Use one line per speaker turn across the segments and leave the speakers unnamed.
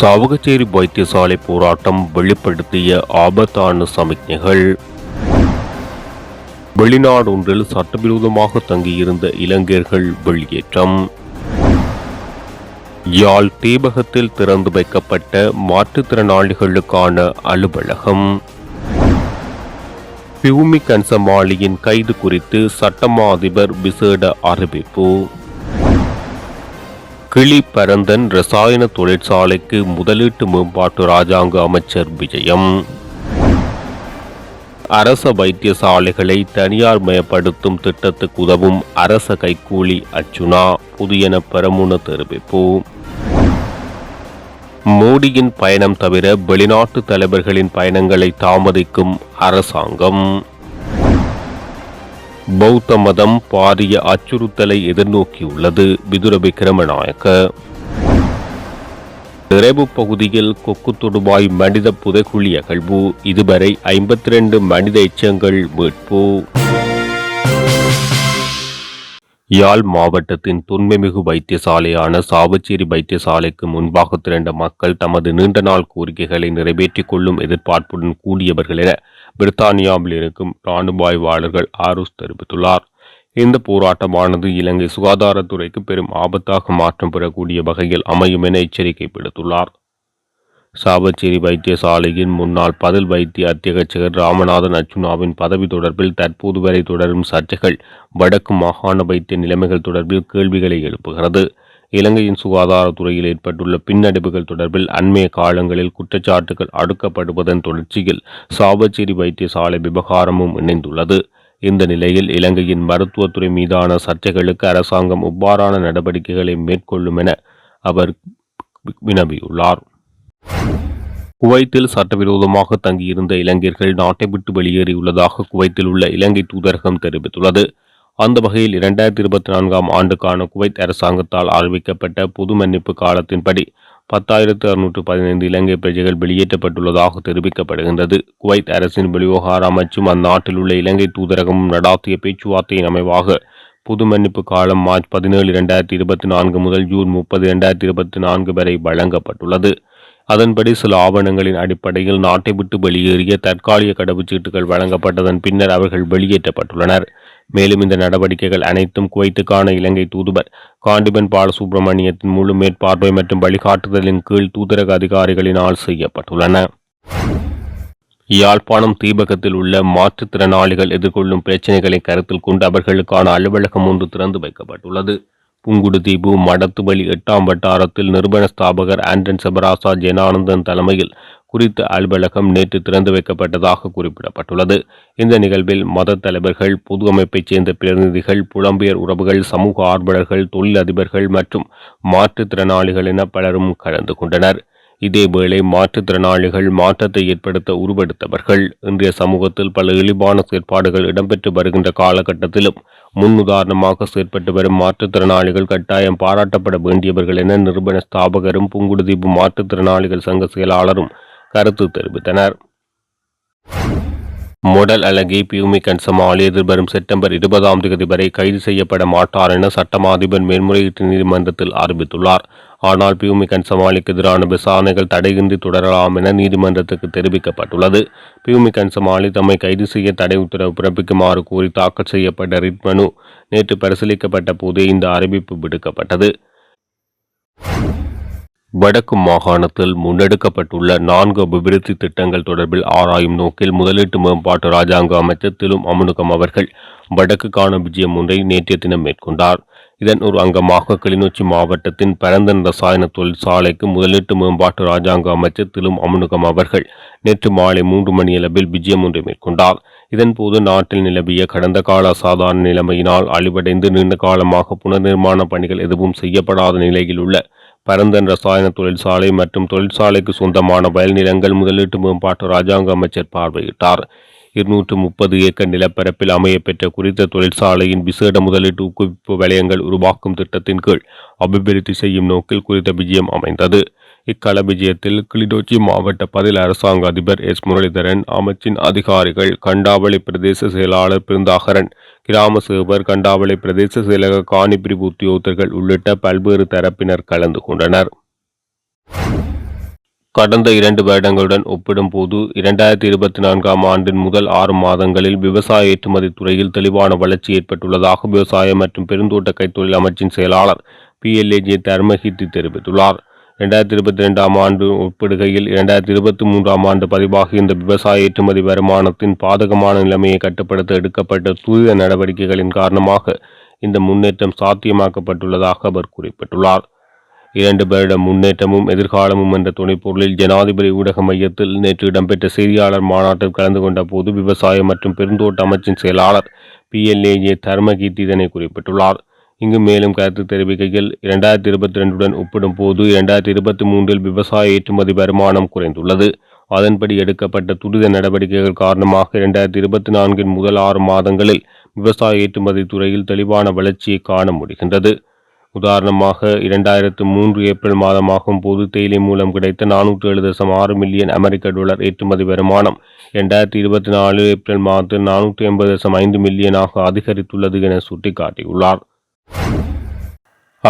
சாவகச்சேரி வைத்தியசாலை போராட்டம் வெளிப்படுத்திய ஆபத்தான சமிக்ஞைகள். வெளிநாடு ஒன்றில் சட்டவிரோதமாக தங்கியிருந்த இளைஞர்கள் வெளியேற்றம். யாழ் தீபகத்தில் திறந்து வைக்கப்பட்ட மாற்றுத்திறனாளிகளுக்கான அலுவலகம். பியூமி கன்சமாளியின் கைது குறித்து சட்டமா அதிபர் விசேட அறிவிப்பு. கிளி பரந்தன் ரசாயன தொழிற்சாலைக்கு முதலீட்டு மேம்பாட்டு ராஜாங்க அமைச்சர் விஜயம். அரச வைத்தியசாலைகளை தனியார் மயப்படுத்தும் திட்டத்துக்கு உதவும் அரச கைக்கூலி அர்ச்சுனா புதியன பெரமுன தெரிவிப்பு. மோடியின் பயணம் தவிர வெளிநாட்டு தலைவர்களின் பயணங்களை தாமதிக்கும் அரசாங்கம். பௌத்த மதம் பாரிய அச்சுறுத்தலை எதிர்நோக்கியுள்ளது விதுர விக்ரமநாயக்க நிறைவு பகுதியில் கொக்கு தொடுவாய் மனித புதைக்குழி அகழ்வு. இதுவரை ஐம்பத்தி ரெண்டு மனித எச்சங்கள் மீட்பு. யாழ் மாவட்டத்தின் தொன்மைமிகு வைத்தியசாலையான சாவச்சேரி வைத்தியசாலைக்கு முன்பாக திரண்ட மக்கள் தமது நீண்ட நாள் கோரிக்கைகளை நிறைவேற்றிக் கொள்ளும் எதிர்பார்ப்புடன் கூடியவர்கள் என பிரித்தானியாவில் இருக்கும் இராணுவ ஆய்வாளர்கள் ஆரூஸ் தெரிவித்துள்ளார். இந்த போராட்டமானது இலங்கை சுகாதாரத்துறைக்கு பெரும் ஆபத்தாக மாற்றம் பெறக்கூடிய வகையில் அமையும் என எச்சரிக்கை விடுத்துள்ளார். சாவச்சேரி வைத்தியசாலையின் முன்னாள் பதில் வைத்திய அத்தியட்சகர் ராமநாதன் அர்ச்சுனாவின் பதவி தொடர்பில் தற்போது வரை தொடரும் சர்ச்சைகள் வடக்கு மாகாண வைத்திய நிலைமைகள் தொடர்பில் கேள்விகளை எழுப்புகிறது. இலங்கையின் சுகாதாரத்துறையில் ஏற்பட்டுள்ள பின்னடைவுகள் தொடர்பில் அண்மைய காலங்களில் குற்றச்சாட்டுகள் அடுக்கப்படுவதன் தொடர்ச்சியில் சாவச்சேரி வைத்தியசாலை விவகாரமும் இணைந்துள்ளது. இந்த நிலையில் இலங்கையின் மருத்துவத்துறை மீதான சர்ச்சைகளுக்கு அரசாங்கம் இவ்வாறான நடவடிக்கைகளை மேற்கொள்ளும் என அவர் வினவியுள்ளார். குவைத்தில் சட்டவிரோதமாக தங்கியிருந்த இலங்கையர்கள் நாட்டை விட்டு வெளியேறியுள்ளதாக குவைத்தில் உள்ள இலங்கை தூதரகம் தெரிவித்துள்ளது. அந்த வகையில் இரண்டாயிரத்தி இருபத்தி நான்காம் ஆண்டுக்கான குவைத் அரசாங்கத்தால் அறிவிக்கப்பட்ட பொது மன்னிப்பு காலத்தின்படி பத்தாயிரத்து அறுநூற்று பதினைந்து இலங்கை பிரஜைகள் வெளியேற்றப்பட்டுள்ளதாக தெரிவிக்கப்படுகின்றது. குவைத் அரசின் வெளிவகார அமைச்சும் அந்நாட்டில் உள்ள இலங்கை தூதரகமும் நடாத்திய பேச்சுவார்த்தையின் அமைவாக பொது மன்னிப்பு காலம் மார்ச் பதினேழு இரண்டாயிரத்தி இருபத்தி நான்கு முதல் ஜூன் முப்பது இரண்டாயிரத்தி இருபத்தி நான்கு வரை வழங்கப்பட்டுள்ளது. அதன்படி சில ஆவணங்களின் அடிப்படையில் நாட்டை விட்டு வெளியேறிய தற்காலிக கடவுச்சீட்டுகள் வழங்கப்பட்டதன் பின்னர் அவர்கள் வெளியேற்றப்பட்டுள்ளனர். மேலும் இந்த நடவடிக்கைகள் அனைத்தும் குவைத்துக்கான இலங்கை தூதுவர் காண்டிபன் பாலசுப்ரமணியத்தின் முழு மேற்பார்வை மற்றும் வழிகாட்டுதலின் கீழ் தூதரக அதிகாரிகளினால் செய்யப்பட்டுள்ளன. யாழ்ப்பாணம் தீபகத்தில் உள்ள மாற்றுத்திறனாளிகள் எதிர்கொள்ளும் பிரச்சினைகளை கருத்தில் கொண்டு அவர்களுக்கான அலுவலகம் ஒன்று திறந்து வைக்கப்பட்டுள்ளது. புங்குடுதீவு மடத்துவழி எட்டாம் வட்டாரத்தில் நிறுவன ஸ்தாபகர் ஆண்டன் செபராசா ஜெனானந்தன் தலைமையில் குறித்த அலுவலகம் நேற்று திறந்து வைக்கப்பட்டதாக குறிப்பிடப்பட்டுள்ளது. இந்த நிகழ்வில் மத தலைவர்கள் பொது அமைப்பைச் சேர்ந்த பிரதிநிதிகள் புலம்பெயர் உறவுகள் சமூக ஆர்வலர்கள் தொழிலதிபர்கள் மற்றும் மாற்றுத்திறனாளிகள் என பலரும் கலந்து கொண்டனர். இதேவேளை மாற்றுத்திறனாளிகள் மாற்றத்தை ஏற்படுத்த உருவெடுத்தவர்கள் இன்றைய சமூகத்தில் பல இழிவான செயற்பாடுகள் இடம்பெற்று வருகின்ற காலகட்டத்திலும் முன்னுதாரணமாக செயற்பட்டு வரும் மாற்றுத்திறனாளிகள் கட்டாயம் பாராட்டப்பட வேண்டியவர்கள் என நிறுவன ஸ்தாபகரும் புங்குடுதீவு மாற்றுத்திறனாளிகள் சங்க செயலாளரும் கருத்து தெரிவித்தனர். மொடல் அழகி பியூமி கன்சமாலி எதிர்வரும் செப்டம்பர் இருபதாம் தேதி வரை கைது செய்யப்பட மாட்டார் என சட்டமாதிபர் மேல்முறையீட்டு நீதிமன்றத்தில் அறிவித்துள்ளார். ஆனால் பியூமி கன்சமாலிக்கு எதிரான விசாரணைகள் தடையின்றி தொடரலாம் என நீதிமன்றத்துக்கு தெரிவிக்கப்பட்டுள்ளது. பியூமி கன்சமாலி தம்மை கைது செய்ய தடை உத்தரவு பிறப்பிக்குமாறு கோரி தாக்கல் செய்யப்பட்ட ரிட் மனு நேற்று பரிசீலிக்கப்பட்ட போதே இந்த அறிவிப்பு விடுக்கப்பட்டது. வடக்கு மாகாணத்தில் முன்னெடுக்கப்பட்டுள்ள நான்கு அபிவிருத்தி திட்டங்கள் தொடர்பில் ஆராயும் நோக்கில் முதலீட்டு மேம்பாட்டு ராஜாங்க அமைச்சர் திலும் அமுனுகம் அவர்கள் வடக்குக்கான விஜயம் ஒன்றை நேற்றைய தினம் மேற்கொண்டார். இதன் ஒரு அங்கமாக கிளிநொச்சி மாவட்டத்தின் பரந்தன் ரசாயன தொழிற்சாலைக்கு முதலீட்டு மேம்பாட்டு ராஜாங்க அமைச்சர் திலும் அமுனுகம் அவர்கள் நேற்று மாலை மூன்று மணியளவில் விஜயம் ஒன்றை மேற்கொண்டார். இதன்போது நாட்டில் நிலவிய கடந்த கால அசாதாரண நிலைமையினால் அழிவடைந்து நீண்ட காலமாக புனர்நிர்மாண பணிகள் எதுவும் செய்யப்படாத நிலையில் உள்ள பரந்தன் ரசாயன தொழிற்சாலை மற்றும் தொழிற்சாலைக்கு சொந்தமான வயல் நிலங்கள் முதலீட்டு மேம்பாட்டு ராஜாங்க அமைச்சர் பார்வையிட்டார். இருநூற்று முப்பது ஏக்கர் நிலப்பரப்பில் அமையப்பெற்ற குறித்த தொழிற்சாலையின் விசேட முதலீட்டு ஊக்குவிப்பு வலயங்கள் உருவாக்கும் திட்டத்தின் கீழ் அபிவிருத்தி செய்யும் நோக்கில் குறித்த விஜயம் அமைந்தது. இக்கள விஜயத்தில் கிளிநொச்சி மாவட்ட பதில் அரசாங்க அதிபர் எஸ் முரளிதரன் அமைச்சின் அதிகாரிகள் கண்டாவளி பிரதேச செயலாளர் பிருந்தாகரன் கிராம சேவர் கண்டாவளி பிரதேச செயலக காணிப்பிரிவு உத்தியோகத்தர்கள் உள்ளிட்ட பல்வேறு தரப்பினர் கலந்து கொண்டனர். கடந்த இரண்டு வருடங்களுடன் ஒப்பிடும்போது இரண்டாயிரத்தி இருபத்தி நான்காம் ஆண்டின் முதல் ஆறு மாதங்களில் விவசாய ஏற்றுமதி துறையில் தெளிவான வளர்ச்சி ஏற்பட்டுள்ளதாக விவசாய மற்றும் பெருந்தோட்ட கைத்தொழில் அமைச்சின் செயலாளர் பிஎல்ஏஜே தர்மஹித்தி தெரிவித்துள்ளார் இரண்டாயிரத்தி இருபத்தி ரெண்டாம் ஆண்டு ஒப்பிடுகையில் இரண்டாயிரத்தி இருபத்தி மூன்றாம் ஆண்டு பதிவாகி இந்த விவசாய ஏற்றுமதி வருமானத்தின் பாதகமான நிலைமையை கட்டுப்படுத்த எடுக்கப்பட்ட துரித நடவடிக்கைகளின் காரணமாக இந்த முன்னேற்றம் சாத்தியமாக்கப்பட்டுள்ளதாக அவர் குறிப்பிட்டுள்ளார். இரண்டு வருட முன்னேற்றமும் எதிர்காலமும் என்ற துணைப்பொருளில் ஜனாதிபதி ஊடக மையத்தில் நேற்று இடம்பெற்ற செய்தியாளர் மாநாட்டில் கலந்து கொண்ட போது விவசாய மற்றும் பெருந்தோட்ட அமைச்சின் செயலாளர் பிஎல்ஏஏ தர்மகீர்த்தி இதனை குறிப்பிட்டுள்ளார். இங்கு மேலும் கருத்து தெரிவிக்கையில் இரண்டாயிரத்தி இருபத்தி ரெண்டுடன் ஒப்பிடும் போது இரண்டாயிரத்தி இருபத்தி மூன்றில் விவசாய ஏற்றுமதி வருமானம் குறைந்துள்ளது. அதன்படி எடுக்கப்பட்ட துரித நடவடிக்கைகள் காரணமாக இரண்டாயிரத்தி இருபத்தி நான்கின் முதல் ஆறு மாதங்களில் விவசாய ஏற்றுமதி துறையில் தெளிவான வளர்ச்சியை காண முடிகின்றது. உதாரணமாக இரண்டாயிரத்து மூன்று ஏப்ரல் மாதமாகும் போது தேயிலை மூலம் கிடைத்த நானூற்று ஏழு தசம் ஆறு மில்லியன் அமெரிக்க டாலர் ஏற்றுமதி வருமானம் இரண்டாயிரத்தி இருபத்தி நாலு ஏப்ரல் மாதத்தில் நானூற்றி எண்பது தசம் ஐந்து மில்லியனாக அதிகரித்துள்ளது என சுட்டிக்காட்டியுள்ளார்.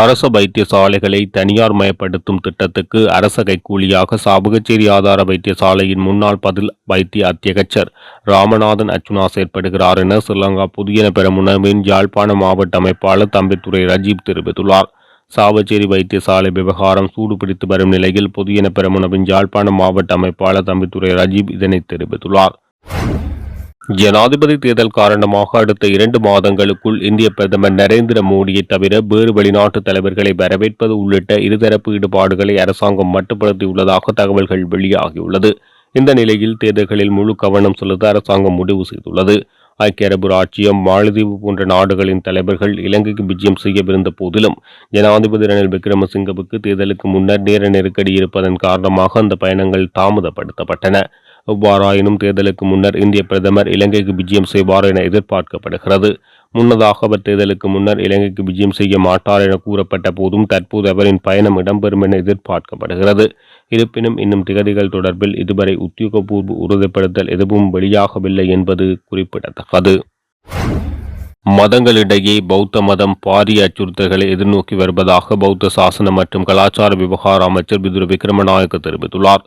அரச வைத்தியசாலைகளை தனியார் மயப்படுத்தும் திட்டத்துக்கு அரச கைக்கூலியாக சாபகச்சேரி ஆதார வைத்தியசாலையின் முன்னாள் பதில் வைத்திய அத்தியகச்சர் ராமநாதன் அச்சுனா செயற்படுகிறார் என ஸ்ரீலங்கா புதியன பெரமுனவின் யாழ்ப்பாண மாவட்ட அமைப்பாளர் தம்பித்துறை ரஜீப் தெரிவித்துள்ளார். சாவச்சேரி வைத்தியசாலை விவகாரம் சூடுபிடித்து வரும் நிலையில் புதியன பெரமுனவின் யாழ்ப்பாண மாவட்ட அமைப்பாளர் தம்பித்துறை ரஜீப் இதனை தெரிவித்துள்ளார். ஜனாதிபதி தேர்தல் காரணமாக அடுத்த இரண்டு மாதங்களுக்குள் இந்திய பிரதமர் நரேந்திர மோடியை தவிர வேறு வெளிநாட்டு தலைவர்களை வரவேற்பது உள்ளிட்ட இருதரப்பு ஈடுபாடுகளை அரசாங்கம் மட்டுப்படுத்தியுள்ளதாக தகவல்கள் வெளியாகியுள்ளது. இந்த நிலையில் தேர்தல்களில் முழு கவனம் செலுத்த அரசாங்கம் முடிவு செய்துள்ளது. ஐக்கிய அரபு ராச்சியம் மாலத்தீவு போன்ற நாடுகளின் தலைவர்கள் இலங்கைக்கு விஜயம் செய்யவிருந்த போதிலும் ஜனாதிபதி ரணில் விக்ரமசிங்கவுக்கு தேர்தலுக்கு முன்னர் நேர நெருக்கடி இருப்பதன் காரணமாக அந்த பயணங்கள் தாமதப்படுத்தப்பட்டன. எவ்வாறாயினும் தேர்தலுக்கு முன்னர் இந்திய பிரதமர் இலங்கைக்கு விஜயம் செய்வார் என எதிர்பார்க்கப்படுகிறது. முன்னதாக அவர் தேர்தலுக்கு முன்னர் இலங்கைக்கு விஜயம் செய்ய மாட்டார் என கூறப்பட்ட போதும் தற்போது அவரின் பயணம் இடம்பெறும் என எதிர்பார்க்கப்படுகிறது. இருப்பினும் இன்னும் திகதிகள் தொடர்பில் இதுவரை உத்தியோகபூர்வ உறுதிப்படுத்தல் எதுவும் வெளியாகவில்லை என்பது குறிப்பிடத்தக்கது. மதங்களிடையே பௌத்த மதம் பாரிய அச்சுறுத்தல்களை எதிர்நோக்கி வருவதாக பௌத்த சாசன மற்றும் கலாச்சார விவகார அமைச்சர் பிதுரு விக்ரமநாயக்க தெரிவித்துள்ளார்.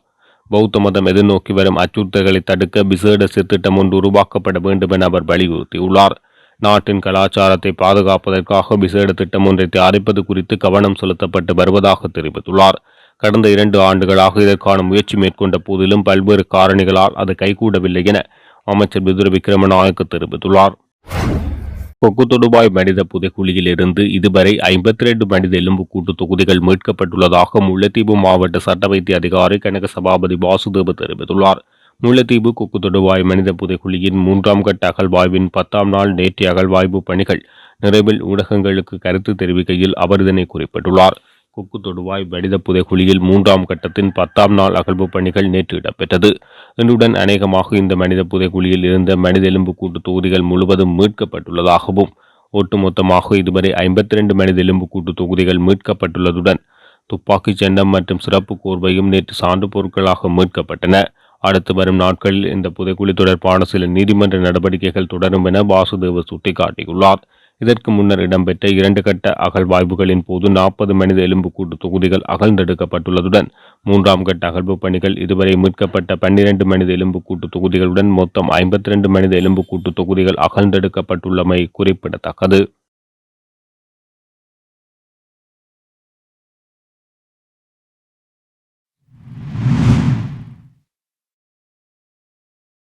பௌத்த மதம் எதிர்நோக்கி வரும் அச்சுறுத்தல்களை தடுக்க விசேட சித்திட்டம் ஒன்று உருவாக்கப்பட வேண்டும் என அவர் வலியுறுத்தியுள்ளார். நாட்டின் கலாச்சாரத்தை பாதுகாப்பதற்காக விசேட திட்டம் ஒன்றை தயாரிப்பது குறித்து கவனம் செலுத்தப்பட்டு வருவதாக தெரிவித்துள்ளார். கடந்த இரண்டு ஆண்டுகளாக இதற்கான முயற்சி மேற்கொண்ட போதிலும் பல்வேறு காரணிகளால் அது கைகூடவில்லை என அமைச்சர் விதுர விக்ரமநாயக்க தெரிவித்துள்ளார். கொக்கு தொடுபாய் மனித புதைக்குழியில் இருந்து இதுவரை ஐம்பத்தி ரெண்டு மனித எலும்புக்கூட்டு தொகுதிகள் மீட்கப்பட்டுள்ளதாக முல்லைத்தீவு மாவட்ட சட்ட வைத்திய அதிகாரி கனக சபாபதி வாசுதேவ தெரிவித்துள்ளார். முல்லைத்தீவு கொக்கு தொடுவாய் மனித புதைக்குழியின் மூன்றாம் கட்ட அகழ்வாய்வின் பத்தாம் நாள் நேற்றைய அகழ்வாய்வு பணிகள் நிறைவில் ஊடகங்களுக்கு கருத்து தெரிவிக்கையில் அவர் இதனை குறிப்பிட்டுள்ளார். கொக்கு தொடுவாய் வடித புதைக்குழியில் மூன்றாம் கட்டத்தின் பத்தாம் நாள் அகழ்வு பணிகள் நேற்று இடம்பெற்றது. இன்றுடன் அநேகமாக இந்த மனித புதைக்குழியில் இருந்த மனித எலும்பு கூட்டு தொகுதிகள் முழுவதும் மீட்கப்பட்டுள்ளதாகவும் ஒட்டுமொத்தமாக இதுவரை ஐம்பத்தி ரெண்டு மனித எலும்பு கூட்டு தொகுதிகள் மீட்கப்பட்டுள்ளதுடன் துப்பாக்கிச் சண்டம் மற்றும் சிறப்பு கோர்வையும் நேற்று சான்று பொருட்களாக மீட்கப்பட்டன. அடுத்து வரும் நாட்களில் இந்த புதைக்குழி தொடர்பான சில நீதிமன்ற நடவடிக்கைகள் தொடரும் என வாசுதேவ சுட்டிக்காட்டியுள்ளார். இதற்கு முன்னர் இடம்பெற்ற இரண்டு கட்ட அகழ்வாய்வுகளின் போது நாற்பது மனித எலும்புக்கூட்டு தொகுதிகள் அகழ்ந்தெடுக்கப்பட்டுள்ளதுடன் மூன்றாம் கட்ட அகழ்வு பணிகள் இதுவரை மீட்கப்பட்ட பன்னிரண்டு மனித எலும்புக்கூட்டு தொகுதிகளுடன் மொத்தம் ஐம்பத்தி ரெண்டு மனித எலும்புக்கூட்டு தொகுதிகள் அகழ்ந்தெடுக்கப்பட்டுள்ளமை குறிப்பிடத்தக்கது.